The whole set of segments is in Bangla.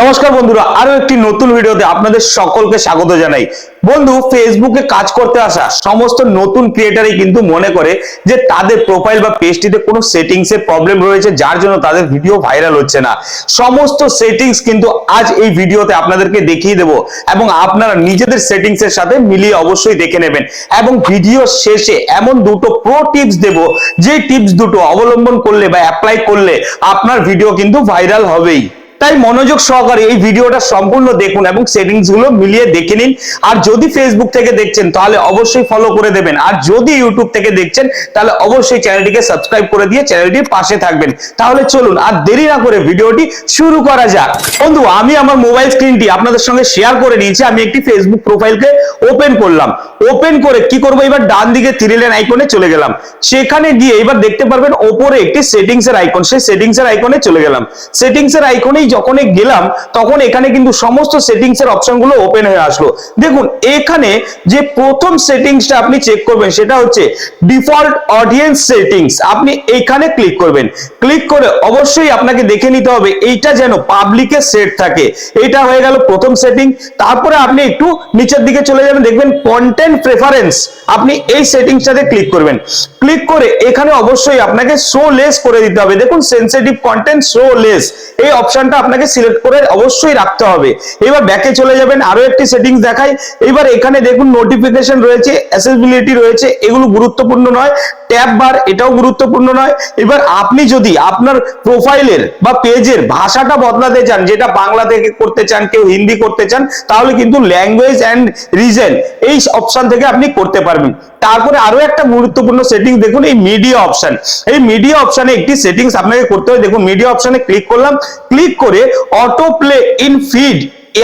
নমস্কার বন্ধুরা, আরও একটি নতুন ভিডিওতে আপনাদের সকলকে স্বাগত জানাই। বন্ধু ফেসবুকে কাজ করতে আসা সমস্ত নতুন ক্রিয়েটারই কিন্তু মনে করে যে তাদের প্রোফাইল বা পেজটিতে কোনো সেটিংস এর প্রবলেম রয়েছে, যার জন্য তাদের ভিডিও ভাইরাল হচ্ছে না। সমস্ত সেটিংস কিন্তু আজ এই ভিডিওতে আপনাদেরকে দেখিয়ে দেব এবং আপনারা নিজেদের সেটিংস এর সাথে মিলিয়ে অবশ্যই দেখে নেবেন। এবং ভিডিও শেষে এমন দুটো প্রো টিপস দেব, যে টিপস দুটো অবলম্বন করলে বা অ্যাপ্লাই করলে আপনার ভিডিও কিন্তু ভাইরাল হবেই। তাই মনোযোগ সহকারে এই ভিডিওটা সম্পূর্ণ দেখুন এবং সেটিংসগুলো মিলিয়ে দেখে নিন। আর যদি ফেসবুক থেকে দেখছেন, তাহলে অবশ্যই ফলো করে দেবেন। আর যদি ইউটিউব থেকে দেখছেন, তাহলে অবশ্যই চ্যানেলটিকে সাবস্ক্রাইব করে দিয়ে চ্যানেলটির পাশে থাকবেন। তাহলে চলুন আর দেরি না করে ভিডিওটি শুরু করা যাক। বন্ধু, আমি আমার মোবাইল স্ক্রিনটি আপনাদের সঙ্গে শেয়ার করে নিয়েছি। আমি একটি ফেসবুক প্রোফাইলকে ওপেন করলাম। ওপেন করে কি করব? এবার ডান দিকে থ্রি লাইন আইকনে চলে গেলাম। সেখানে গিয়ে এবার দেখতে পারবেন, ওপরে একটি সেটিংস এর আইকন সেই সেটিংস এর আইকনে চলে গেলাম। সেটিংস এর আইকনেই যখন গেলাম, তখন এখানে কিন্তু সমস্ত সেটিংস এর অপশনগুলো ওপেন হয়ে আসলো। দেখুন, এখানে যে প্রথম সেটিংসটা আপনি চেক করবেন, সেটা হচ্ছে ডিফল্ট অডিয়েন্স সেটিংস আপনি এখানে ক্লিক করবেন। ক্লিক করে অবশ্যই আপনাকে দেখে নিতে হবে, এইটা যেন পাবলিকের সেট থাকে। এইটা হয়ে গেল প্রথম সেটিং তারপরে আপনি একটু নিচের দিকে চলে যাবেন, দেখবেন কন্টেন্ট প্রেফারেন্স আপনি এই সেটিংসটাতে ক্লিক করবেন। ক্লিক করে এখানে অবশ্যই আপনাকে শো লেস করে দিতে হবে। দেখুন সেন্সিটিভ কন্টেন্ট শো লেস এই অপশনটা আপনাকে সিলেক্ট করে অবশ্যই রাখতে হবে। এবার ব্যাকে চলে যাবেন, আরও একটি সেটিংস দেখাই। এবার এখানে দেখুন নোটিফিকেশন রয়েছে অ্যাসেসিবিলিটি রয়েছে, এগুলো গুরুত্বপূর্ণ নয়। ট্যাব বার এটাও গুরুত্বপূর্ণ নয়। এবার আপনি যদি আপনার প্রোফাইলের বা পেজের ভাষাটা বদলাতে চান, যেটা বাংলা থেকে করতে চান, কেউ হিন্দি করতে চান, তাহলে কিন্তু ল্যাঙ্গুয়েজ অ্যান্ড রিজন এই অপশন থেকে আপনি করতে পারবেন। তারপরে আরও একটা গুরুত্বপূর্ণ সেটিং দেখুন, এই মিডিয়া অপশন এই মিডিয়া অপশনে একটি সেটিংস আপনাকে করতে হবে। দেখুন মিডিয়া অপশনে ক্লিক করলাম ক্লিক করে auto play in feed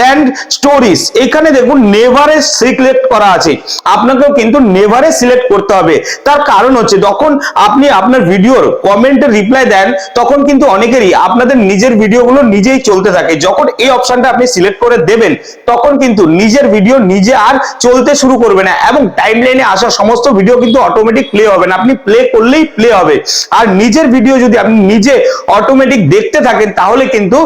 and stories এখানে দেখুন নেভারে সিলেক্ট করা আছে। আপনাকেও কিন্তু নেভারে সিলেক্ট করতে হবে। তার কারণ হচ্ছে, যখন আপনি আপনার ভিডিওর কমেন্টে রিপ্লাই দেন, তখন কিন্তু অনেকেরই আপনাদের নিজের ভিডিওগুলো নিজেই চলতে থাকে। যখন এই অপশনটা আপনি সিলেক্ট করে দেবেন, তখন কিন্তু নিজের ভিডিও নিজে আর চলতে শুরু করবে না এবং টাইম লাইনে আসা সমস্ত ভিডিও কিন্তু অটোমেটিক প্লে হবে না। আপনি প্লে করলেই প্লে হবে। আর নিজের ভিডিও যদি আপনি নিজে অটোমেটিক দেখতে থাকেন, তাহলে কিন্তু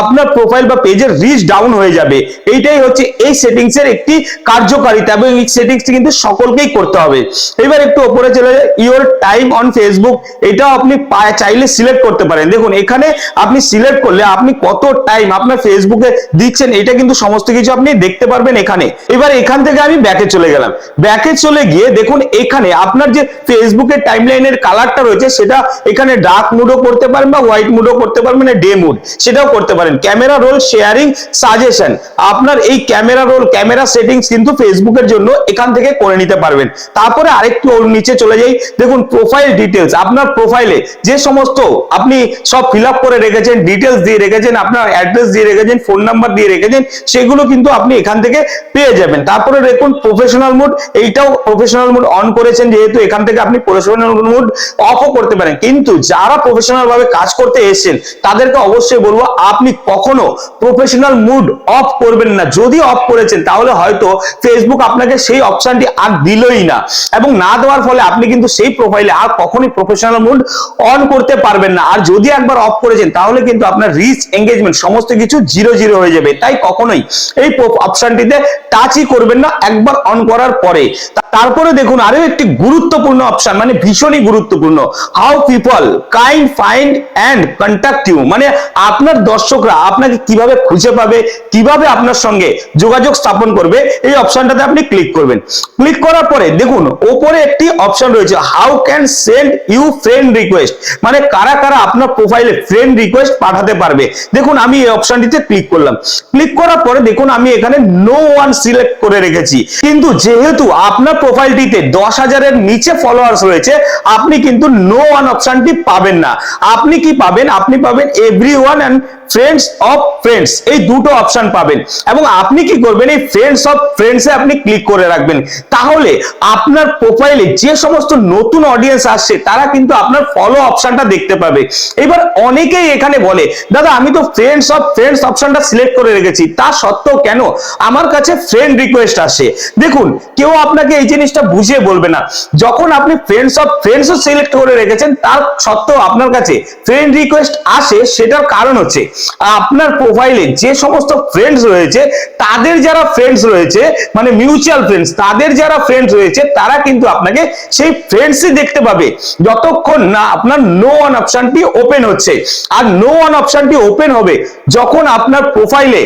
আপনার প্রোফাইল বা পেজের রিচ ডাউন হয়ে যাবে। এইটাই হচ্ছে এই সেটিংস এর একটি কার্যকারিতা এবং এই সেটিংসটি কিন্তু সকলকেই করতে হবে। এবার একটু উপরে চলে যায় ইওর টাইম অন ফেসবুক এটাও আপনি চাইলে সিলেক্ট করতে পারেন। দেখুন, এখানে আপনি সিলেক্ট করলে আপনি কত টাইম আপনার ফেসবুকে দিচ্ছেন, এটা কিন্তু সমস্ত কিছু আপনি দেখতে পারবেন এখানে। এবার এখান থেকে আমি ব্যাকে চলে গেলাম। ব্যাকে চলে গিয়ে দেখুন, এখানে আপনার যে ফেসবুকের টাইমলাইনের কালারটা রয়েছে, সেটা এখানে ডার্ক মুডও করতে পারেন বা হোয়াইট মুডও করতে পারেন মানে ডে মুড সেটাও করতে পারেন। ক্যামেরা রোল শেয়ারিং সাজেশন আপনার এই ক্যামেরা রোল, ক্যামেরা সেটিংস কিন্তু ফেসবুকের জন্য এখান থেকে করে নিতে পারবেন। তারপরে আরেকটু ওর নিচে চলে যাই। দেখুন প্রোফাইল ডিটেলস আপনার প্রোফাইলে যে সমস্ত আপনি সব ফিল করে রেখেছেন ডিটেলস দিয়ে রেখেছেন, আপনার অ্যাড্রেস দিয়ে রেখেছেন ফোন নাম্বার দিয়ে রেখেছেন, সেগুলো কিন্তু আপনি এখান থেকে পেয়ে যাবেন। তারপরে দেখুন প্রফেশনাল মুড এইটাও প্রফেশনাল মুড অন করেছেন, যেহেতু এখান থেকে আপনি প্রফেশনাল মুড অফও করতে পারেন। কিন্তু যারা প্রফেশনাল ভাবে কাজ করতে এসেছেন, তাদেরকে অবশ্যই বলব, আপনি কখনো প্রফেশনাল মুড অফ করবেন না। যদি অফ করেছেন, তাহলে হয়তো ফেসবুক আপনাকে সেই অপশনটি আর দিলই না। এবং না দেওয়ার ফলে আপনি কিন্তু সেই প্রোফাইলে আর কখনই প্রফেশনাল মুড অন করতে পারবেন না। আর যদি একবার অফ করেছেন, তাহলে কিন্তু আপনার রিচ এঙ্গেজমেন্ট সমস্ত কিছু জিরো জিরো হয়ে যাবে। তাই কখনোই এই অপশনটিতে টাচই করবেন না, একবার অন করার পরে। তারপরে দেখুন আরও একটি গুরুত্বপূর্ণ অপশন মানে ভীষণই গুরুত্বপূর্ণ। How people kind find and contact you মানে আপনার দর্শকরা আপনাকে কীভাবে খুঁজে পাবে, কীভাবে আপনার সঙ্গে যোগাযোগ স্থাপন করবে, এই অপশনটাতে আপনি ক্লিক করবেন। ক্লিক করার পরে দেখুন, ওপরে একটি অপশন রয়েছে how can send you friend request মানে কারা কারা আপনার প্রোফাইলে ফ্রেন্ড রিকোয়েস্ট পাঠাতে পারবে। দেখুন, আমি এই অপশনটিতে ক্লিক করলাম। ক্লিক করার পরে দেখুন, আমি এখানে নো ওয়ান সিলেক্ট করে রেখেছি। কিন্তু যেহেতু আপনার প্রোফাইলটিতে দশ হাজারের নিচে ফলোয়ার্স রয়েছে, আপনি কিন্তু নো ওয়ান অপশনটি পাবেন না। আপনি কি পাবেন? আপনি পাবেন everyone and friends of friends এই দুটো অপশন পাবেন। এবং আপনি কি করবেন? এই ফ্রেন্ডস অফ ফ্রেন্ডসে আপনি ক্লিক করে রাখবেন। তাহলে আপনার প্রোফাইলে যে সমস্ত নতুন অডিয়েন্স আসছে, তারা কিন্তু আপনার ফলো অপশনটা দেখতে পাবে। এবার অনেকেই এখানে বলে, দাদা, আমি তো ফ্রেন্ডস অফ ফ্রেন্ডস অপশনটা সিলেক্ট করে রেখেছি। তা সত্ত্বেও কেন? আমার কাছে ফ্রেন্ড রিকোয়েস্ট আসে। দেখুন, কেউ আপনাকে এই জিনিসটা বুঝিয়ে বলবে না। যখন আপনি ফ্রেন্ডস অফ ফ্রেন্ডস সিলেক্ট করে রেখেছেন, তার সত্ত্বেও আপনার কাছে ফ্রেন্ড রিকোয়েস্ট আসে, সেটার কারণ হচ্ছে, আপনার প্রোফাইলে যে সমস্ত ফ্রেন্ডস রয়েছে, তাদের যারা ফ্রেন্ডস রয়েছে মানে মিউচুয়াল ফ্রেন্ডস তাদের যারা ফ্রেন্ডস রয়েছে, তারা কিন্তু আপনাকে সেই ফ্রেন্ডসই দেখতে পাবে। যতক্ষণ না আপনার নো অন অপশনটি ওপেন হচ্ছে। আর নো অন অপশনটি ওপেন হবে, যখন আপনার প্রোফাইলে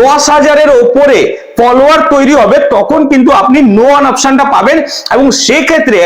দশ হাজারের ওপরে ফলোয়ার তৈরি হবে, তখন কিন্তু আপনি নো অন অপশনটা পাবেন এবং সেক্ষেত্রে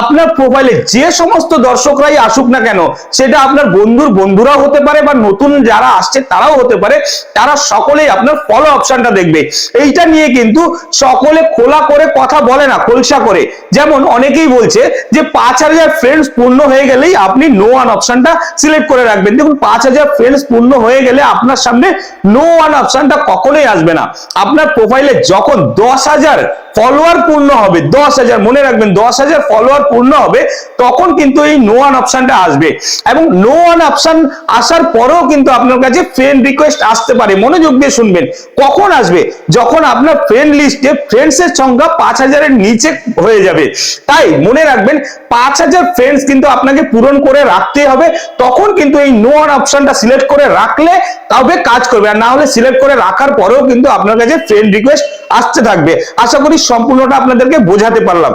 আপনার প্রোফাইলে যে সমস্ত দর্শকরাই আসুক না কেন, সেটা আপনার বন্ধুর বন্ধুরাও হতে পারে বা নতুন যারা আসছে তারাও হতে পারে, তারা সকলেই আপনার ফলো অপশনটা দেখবে। এইটা নিয়ে কিন্তু সকলে খোলা করে কথা বলে না, খোলসা করে। যেমন অনেকেই বলছে যে পাঁচ হাজার ফ্রেন্ডস পূর্ণ হয়ে গেলেই আপনি নো ওয়ান অপশনটা সিলেক্ট করে রাখবেন। দেখুন, পাঁচ হাজার ফ্রেন্ডস পূর্ণ হয়ে গেলে আপনার সামনে নো ওয়ান অপশনটা কখনোই আসবে না। আপনার প্রোফাইলে যখন দশ হাজার ফলোয়ার পূর্ণ হবে, দশ হাজার, মনে রাখবেন দশ হাজার ফলোয়ার পূর্ণ হবে, তখন কিন্তু এই নো ওয়ান অপশনটা আসবে। এবং নো ওয়ান অপশন আসার পরেও কিন্তু আপনার কাছে ফ্রেন্ড রিকোয়েস্ট আসতে পারে। মনোযোগ দিয়ে শুনবেন। কখন আসবে? যখন আপনার ফ্রেন্ড লিস্টে ফ্রেন্ডস এর সংখ্যা পাঁচ হাজারের নিচে হয়ে যাবে। তাই মনে রাখবেন, পাঁচ হাজার ফ্রেন্ডস কিন্তু আপনাকে পূরণ করে রাখতে হবে। তখন কিন্তু এই নো ওয়ান অপশনটা সিলেক্ট করে রাখলে তবে কাজ করবে। আর না হলে সিলেক্ট করে রাখার পরেও কিন্তু আপনার কাছে ফ্রেন্ড রিকোয়েস্ট আসতে থাকবে। আশা করি সম্পূর্ণটা আপনাদেরকে বোঝাতে পারলাম।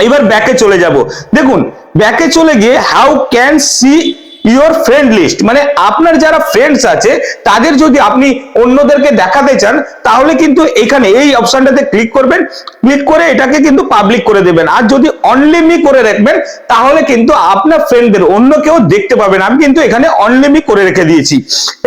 এবার ব্যাকে চলে যাব। দেখুন ব্যাকে চলে গিয়ে how can see your friend list মানে আপনার যারা ফ্রেন্ডস আছে, তাদের যদি আপনি অন্যদেরকে দেখাতে চান, তাহলে কিন্তু এখানে এই অপশনটাতে ক্লিক করবেন। ক্লিক করে এটাকে কিন্তু পাবলিক করে দেবেন। আর যদি অনলি মি করে রাখবেন, তাহলে কিন্তু আপনার ফ্রেন্ডদের অন্য কেউ দেখতে পাবেন আমি কিন্তু এখানে অনলি মি করে রেখে দিয়েছি।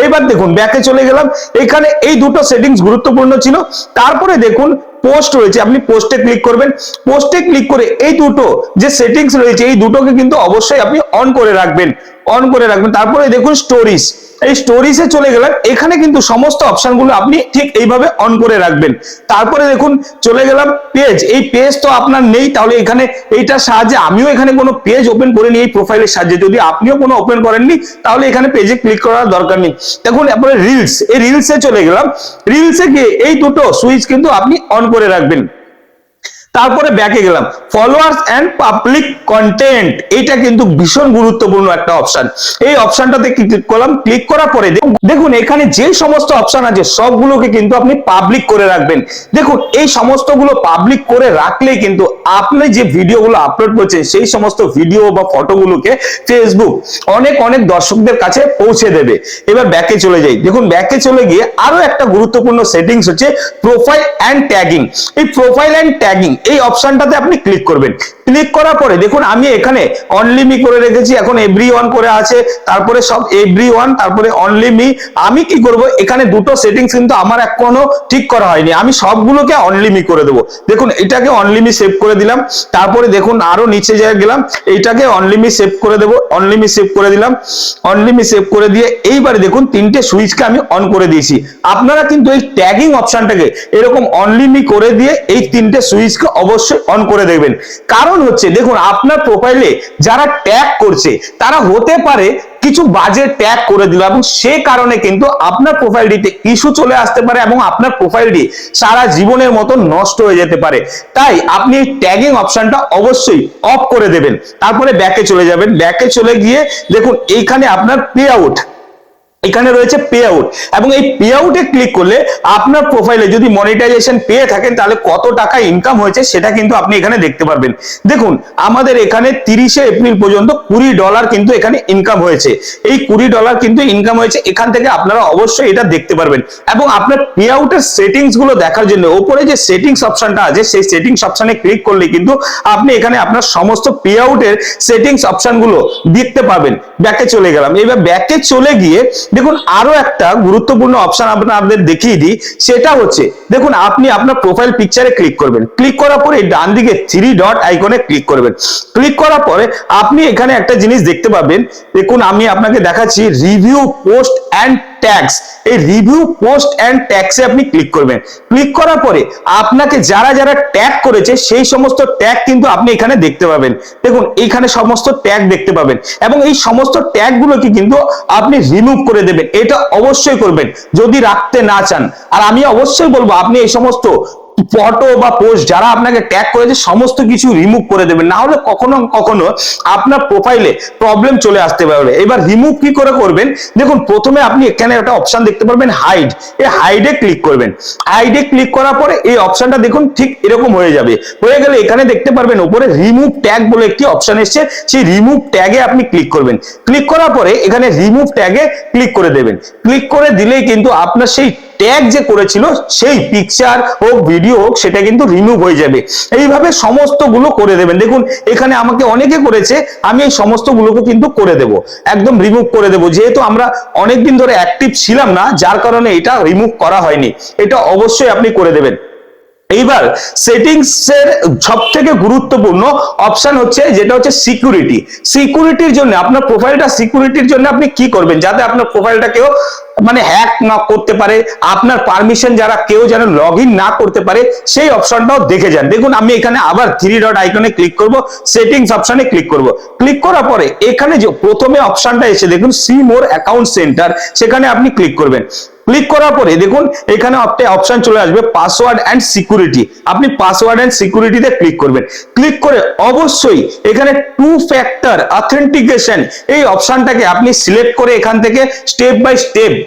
এবার দেখুন ব্যাকে চলে গেলাম। এখানে এই দুটো সেটিংস গুরুত্বপূর্ণ ছিল। তারপরে দেখুন পোস্ট রয়েছে, আপনি পোস্টে ক্লিক করবেন। পোস্টে ক্লিক করে এই দুটো যে সেটিংস রয়েছে, এই দুটোকে কিন্তু অবশ্যই আপনি অন করে রাখবেন। অন করে রাখবেন। তারপরে দেখুন স্টোরিজ এই স্টোরিজে চলে গেলেন এখানে কিন্তু সমস্ত অপশনগুলো আপনি ঠিক এইভাবে অন করে রাখবেন। তারপরে দেখুন, চলে গেলাম পেজ এই পেজ তো আপনার নেই, তাহলে এখানে এইটার সাহায্যে আমিও এখানে কোনো পেজ ওপেন করিনি এই প্রোফাইলের সাহায্যে। যদি আপনিও কোনো ওপেন করেননি, তাহলে এখানে পেজে ক্লিক করার দরকার নেই। দেখুন, এরপরে রিলস এই রিলসে চলে গেলাম। রিলসে গিয়ে এই দুটো সুইচ কিন্তু আপনি অন করে রাখবেন। তারপরে ব্যাকে গেলাম। ফলোয়ার্স এন্ড পাবলিক কন্টেন্ট এটা কিন্তু ভীষণ গুরুত্বপূর্ণ একটা অপশন এই অপশনটাতে ক্লিক করলাম? ক্লিক করার পরে দেখুন- এখানে যে সমস্ত অপশন আছে, সবগুলোকে কিন্তু আপনি পাবলিক করে রাখবেন। দেখুন, এই সমস্তগুলো পাবলিক করে রাখলেই কিন্তু আপনি যে ভিডিওগুলো আপলোড করছেন, সেই সমস্ত ভিডিও বা ফটোগুলোকে ফেসবুক অনেক অনেক দর্শকদের কাছে পৌঁছে দেবে। এবার ব্যাকে চলে যাই। দেখুন ব্যাকে চলে গিয়ে আরও একটা গুরুত্বপূর্ণ সেটিংস হচ্ছে প্রোফাইল অ্যান্ড ট্যাগিং এই প্রোফাইল অ্যান্ড ট্যাগিং এই অপশনটাতে আপনি ক্লিক করবেন। ক্লিক করার পরে দেখুন, আমি এখানে অনলি মি করে রেখেছি, এখন এভরি ওয়ান করে আছে, তারপরে সব এভরি ওয়ান তারপরে অনলি মি আমি কি করব? এখানে দুটো সেটিংস কিন্তু আমার এখনও ঠিক করা হয়নি। আমি সবগুলোকে অনলি মি করে দেবো। দেখুন, এটাকে অনলি মি সেভ করে দিলাম। তারপরে দেখুন, আরও নিচে যায় গেলাম, এইটাকে অনলি মি সেভ করে দেবো অনলি মি সেভ করে দিলাম। অনলি মি সেভ করে দিয়ে এইবারে দেখুন, তিনটে সুইচকে আমি অন করে দিয়েছি। আপনারা কিন্তু এই ট্যাগিং অপশনটাকে এরকম অনলি মি করে দিয়ে এই তিনটে সুইচকে অবশ্যই অন করে দেখবেন। কারণ হচ্ছে, দেখুন, আপনার প্রোফাইলে যারা ট্যাগ করছে, তারা হতে পারে কিছু বাজে ট্যাগ করে দিল এবং সে কারণে কিন্তু আপনার প্রোফাইলটিতে ইস্যু চলে আসতে পারে এবং আপনার প্রোফাইলটি সারা জীবনের মতো নষ্ট হয়ে যেতে পারে। তাই আপনি এই ট্যাগিং অপশনটা অবশ্যই অফ করে দেবেন। তারপরে ব্যাকে চলে যাবেন। ব্যাকে চলে গিয়ে দেখুন, এইখানে আপনার পে আউট এখানে রয়েছে পে আউট এবং এই পে আউটে ক্লিক করলে আপনার প্রোফাইলে যদি মনিটাইজেশন পেয়ে থাকেন, তাহলে কত টাকা ইনকাম হয়েছে সেটা কিন্তু আপনি এখানে দেখতে পারবেন। দেখুন, আমাদের এখানে তিরিশে এপ্রিল পর্যন্ত কুড়ি ডলার কিন্তু এখানে ইনকাম হয়েছে। এই কুড়ি ডলার কিন্তু ইনকাম হয়েছে, এখান থেকে আপনারা অবশ্যই এটা দেখতে পারবেন। এবং আপনার পে আউটের সেটিংসগুলো দেখার জন্য, ওপরে যে সেটিংস অপশনটা আছে, সেই সেটিংস অপশনে ক্লিক করলে কিন্তু আপনি এখানে আপনার সমস্ত পে আউটের সেটিংস অপশনগুলো দেখতে পাবেন ব্যাকে চলে গেলাম। এবার ব্যাকে চলে গিয়ে দেখুন, আরও একটা গুরুত্বপূর্ণ অপশন আপনাদের দেখিয়ে দিই, সেটা হচ্ছে, দেখুন, আপনি আপনার প্রোফাইল পিকচারে ক্লিক করবেন। ক্লিক করার পরে ডান দিকে থ্রি ডট আইকনে ক্লিক করবেন। ক্লিক করার পরে আপনি এখানে একটা জিনিস দেখতে পাবেন। দেখুন, আমি আপনাকে দেখাচ্ছি রিভিউ পোস্ট অ্যান্ড ট্যাক্স এই রিভিউ পোস্ট অ্যান্ড ট্যাক্সে আপনি ক্লিক করবেন। ক্লিক করার পরে আপনাকে যারা যারা ট্যাগ করেছে, সেই সমস্ত ট্যাগ কিন্তু আপনি এখানে দেখতে পাবেন। দেখুন, এইখানে সমস্ত ট্যাগ দেখতে পাবেন। এবং এই সমস্ত ট্যাগ গুলোকে কিন্তু আপনি রিমুভ করে দেবেন। এটা অবশ্যই করবেন। যদি রাখতে না চান। আর আমি অবশ্যই বলব, আপনি এই সমস্ত ফটো বা পোস্ট যারা আপনাকে ট্যাগ করেছে, সমস্ত কিছু রিমুভ করে দেবেন। না হলে কখনো কখনো আপনার প্রোফাইলে প্রবলেম চলে আসতে পারে। এবার রিমুভ কি করে করবেন? দেখুন, প্রথমে আপনি এখানে একটা অপশন দেখতে পারবেন হাইড এই হাইডে ক্লিক করবেন। হাইডে ক্লিক করার পরে এই অপশনটা দেখুন, ঠিক এরকম হয়ে যাবে। হয়ে গেলে এখানে দেখতে পারবেন, উপরে রিমুভ ট্যাগ বলে একটি অপশন এসছে। সেই রিমুভ ট্যাগে আপনি ক্লিক করবেন। ক্লিক করার পরে এখানে রিমুভ ট্যাগে ক্লিক করে দেবেন। ক্লিক করে দিলেই কিন্তু আপনার সেই ট্যাগ যে করেছিল, সেই পিকচার হোক ভিডিও হোক, সেটা কিন্তু রিমুভ হয়ে যাবে। এইভাবে সমস্তগুলো করে দেবেন। দেখুন, এখানে আমাকে অনেকে করেছে, আমি এই সমস্ত গুলোকে কিন্তু করে দেব। একদম রিমুভ করে দেব। যেহেতু আমরা অনেকদিন ধরে অ্যাক্টিভ ছিলাম না, যার কারণে এটা রিমুভ করা হয়নি। এটা অবশ্যই আপনি করে দেবেন। এইবার সেটিংস এর সব থেকে গুরুত্বপূর্ণ অপশন হচ্ছে, যেটা হচ্ছে সিকিউরিটি সিকিউরিটির জন্য, আপনার প্রোফাইলটা সিকিউরিটির জন্য আপনি কি করবেন? যাতে আপনার প্রোফাইলটা কেউ মানে হ্যাক না করতে পারে, আপনার পারমিশন যারা কেউ যেন লগ না করতে পারে, সেই অপশনটাও দেখে যান। দেখুন, আমি এখানে আবার থ্রি ডট আইকনে ক্লিক করব সেটিংস অপশনে ক্লিক করব। ক্লিক করার পরে এখানে যে প্রথমে অপশনটা এসে দেখুন সি মোর অ্যাকাউন্ট সেন্টার সেখানে আপনি ক্লিক করবেন। ক্লিক করার পরে দেখুন, এখানে একটা অপশন চলে আসবে পাসওয়ার্ড অ্যান্ড সিকিউরিটি আপনি পাসওয়ার্ড অ্যান্ড সিকিউরিটিতে ক্লিক করবেন। ক্লিক করে অবশ্যই এখানে টু ফ্যাক্টর অথেন্টিকেশন এই অপশনটাকে আপনি সিলেক্ট করে এখান থেকে step by step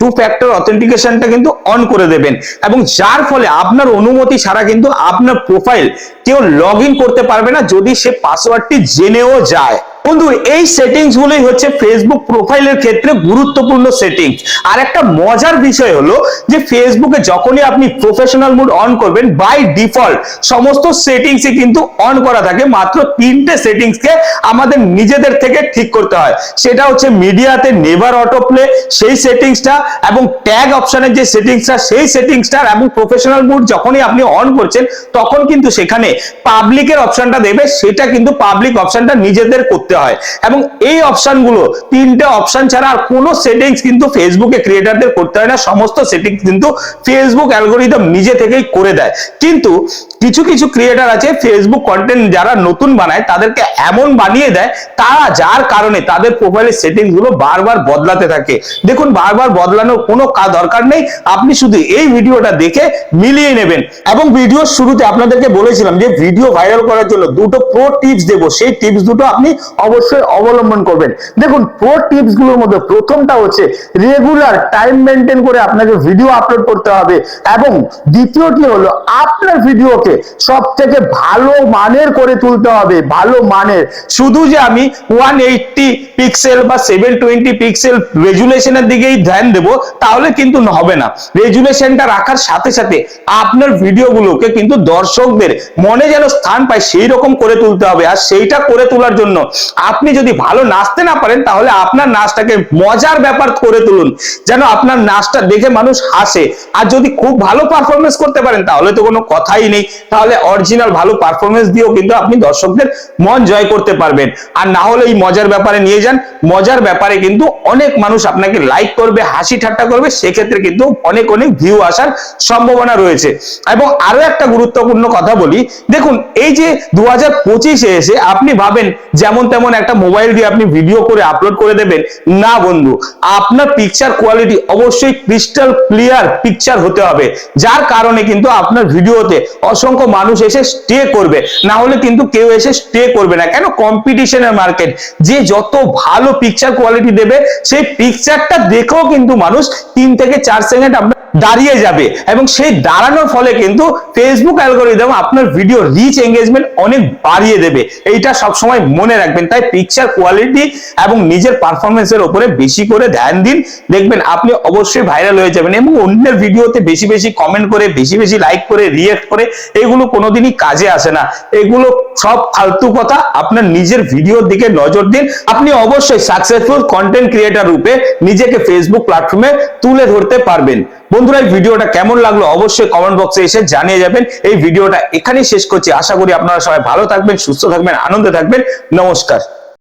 two factor অথেন্টিকেশনটা কিন্তু অন করে দেবেন। এবং যার ফলে আপনার অনুমতি ছাড়া কিন্তু আপনার প্রোফাইল কেউ লগ করতে পারবে না, যদি সে পাসওয়ার্ডটি জেনেও যায়। বন্ধু, এই সেটিংস গুলোই হচ্ছে ফেসবুক প্রোফাইলের ক্ষেত্রে গুরুত্বপূর্ণ সেটিংস আর একটা মজার বিষয় হলো যে ফেসবুকে যখনই আপনি প্রফেশনাল মুড অন করবেন বাই ডিফল্ট সমস্ত সেটিংস কিন্তু অন করা থাকে। মাত্র তিনটে সেটিংস কে আমাদের নিজেদের থেকে ঠিক করতে হয়। সেটা হচ্ছে মিডিয়াতে নেভার অটো প্লে সেই সেটিংসটা এবং ট্যাগ অপশনের যে সেটিংসটা সেই সেটিংসটা এবং প্রফেশনাল মুড যখনই আপনি অন করছেন, তখন কিন্তু সেখানে পাবলিকের অপশনটা দেবে, সেটা কিন্তু পাবলিক অপশনটা নিজেদের করতে হয়। এবং এই অপশনগুলো তিনটে অপশন ছাড়া আর কোনো সেটিংস কিন্তু ফেসবুকে ক্রিয়েটারদের করতে হয় না। সমস্ত সেটিংস কিন্তু ফেসবুক অ্যালগোরিদম নিজে থেকেই করে দেয়। কিন্তু কিছু কিছু ক্রিয়েটার আছে ফেসবুক কন্টেন্ট যারা নতুন বানায়, তাদেরকে এমন বানিয়ে দেয়, তারা যার কারণে তাদের প্রোফাইলের সেটিংসগুলো বারবার বদলাতে থাকে। দেখুন, বারবার বদলানোর কোনো কা- দরকার নেই। আপনি শুধু এই ভিডিওটা দেখে মিলিয়ে নেবেন। এবং ভিডিওর শুরুতে আপনাদেরকে বলেছিলাম যে ভিডিও ভাইরাল করার জন্য দুটো প্রো টিপস দেবো। সেই টিপস দুটো আপনি অবশ্যই অবলম্বন করবেন। দেখুন প্রো টিপসগুলোর মধ্যে প্রথমটা হচ্ছে রেগুলার টাইম মেনটেন করে আপনাকে ভিডিও আপলোড করতে হবে। এবং দ্বিতীয়টি হলো আপনার ভিডিওকে সব থেকে ভালো মানের করে তুলতে হবে। ভালো মানের। শুধু যে আমি ওয়ান এইটটি পিক্সেল বা সেভেন টোয়েন্টি পিক্সেল রেজুলেশনের দিকেই ধ্যান দেব। তাহলে কিন্তু হবে না। রেজুলেশনটা রাখার সাথে সাথে আপনার ভিডিওগুলোকে কিন্তু দর্শকদের মনে যেন স্থান পায়, সেই রকম করে তুলতে হবে। আর সেইটা করে তোলার জন্য আপনি যদি ভালো নাচতে না পারেন, তাহলে আপনার নাচটাকে মজার ব্যাপার করে তুলুন। যেন আপনার নাচটা দেখে মানুষ হাসে। আর যদি খুব ভালো পারফরমেন্স করতে পারেন, তাহলে তো কোনো কথাই নেই। তাহলে অরিজিনাল ভালো পারফরমেন্স দিয়েও কিন্তু আপনি দর্শকদের মন জয় করতে পারবেন। আর না হলে এই মজার ব্যাপারে নিয়ে যান। মজার ব্যাপারে কিন্তু অনেক মানুষ আপনাকে লাইক করবে, হাসি ঠাট্টা করবে, সেক্ষেত্রে কিন্তু অনেক অনেক ভিউ আসার সম্ভাবনা রয়েছে। এবং আরও একটা গুরুত্বপূর্ণ কথা বলি, দেখুন, এই যে দু হাজার পঁচিশে এসে আপনি ভাবেন যেমন তেমন একটা মোবাইল দিয়ে আপনি ভিডিও করে আপলোড করে দেবেন, না বন্ধু, আপনার পিকচার কোয়ালিটি অবশ্যই ক্রিস্টাল ক্লিয়ার পিকচার হতে হবে। যার কারণে কিন্তু আপনার ভিডিওতে অসংখ্য মানুষ এসে স্টে করবে। না হলে কিন্তু কেউ এসে স্টে করবে না। কেন? কম্পিটিশনের মার্কেট যে যত ভালো পিকচার কোয়ালিটি দেবে, সেই পিকচারটা দেখেও কিন্তু মানুষ তিন থেকে চার সেকেন্ড আপনার দাঁড়িয়ে যাবে। এবং সেই দাঁড়ানোর ফলে কিন্তু ফেসবুক অ্যালগোরিদম আপনার ভিডিও রিচ এঙ্গেজমেন্ট অনেক বাড়িয়ে দেবে। এইটা সবসময় মনে রাখবেন। তাই পিকচার কোয়ালিটি এবং নিজের পারফরমেন্সের উপরে বেশি করে ধ্যান দিন। দেখবেন আপনি অবশ্যই ভাইরাল হয়ে যাবেন এবং অন্যের ভিডিওতে বেশি বেশি কমেন্ট করে, বেশি বেশি লাইক করে রিয়েক্ট করে, এগুলো কোনোদিনই কাজে আসে না। এগুলো সব ফালতু কথা আপনার নিজের ভিডিওর দিকে নজর দিন। আপনি অবশ্যই সাকসেসফুল কন্টেন্ট ক্রিয়েটার রূপে নিজেকে ফেসবুক প্ল্যাটফর্মে তুলে ধরতে পারবেন। বন্ধুরা, এই ভিডিওটা কেমন লাগল অবশ্যই কমেন্ট বক্সে এসে জানিয়ে যাবেন। এই ভিডিওটা এখানেই শেষ করছি। আশা করি আপনারা সবাই ভালো থাকবেন, সুস্থ থাকবেন, আনন্দে থাকবেন। নমস্কার।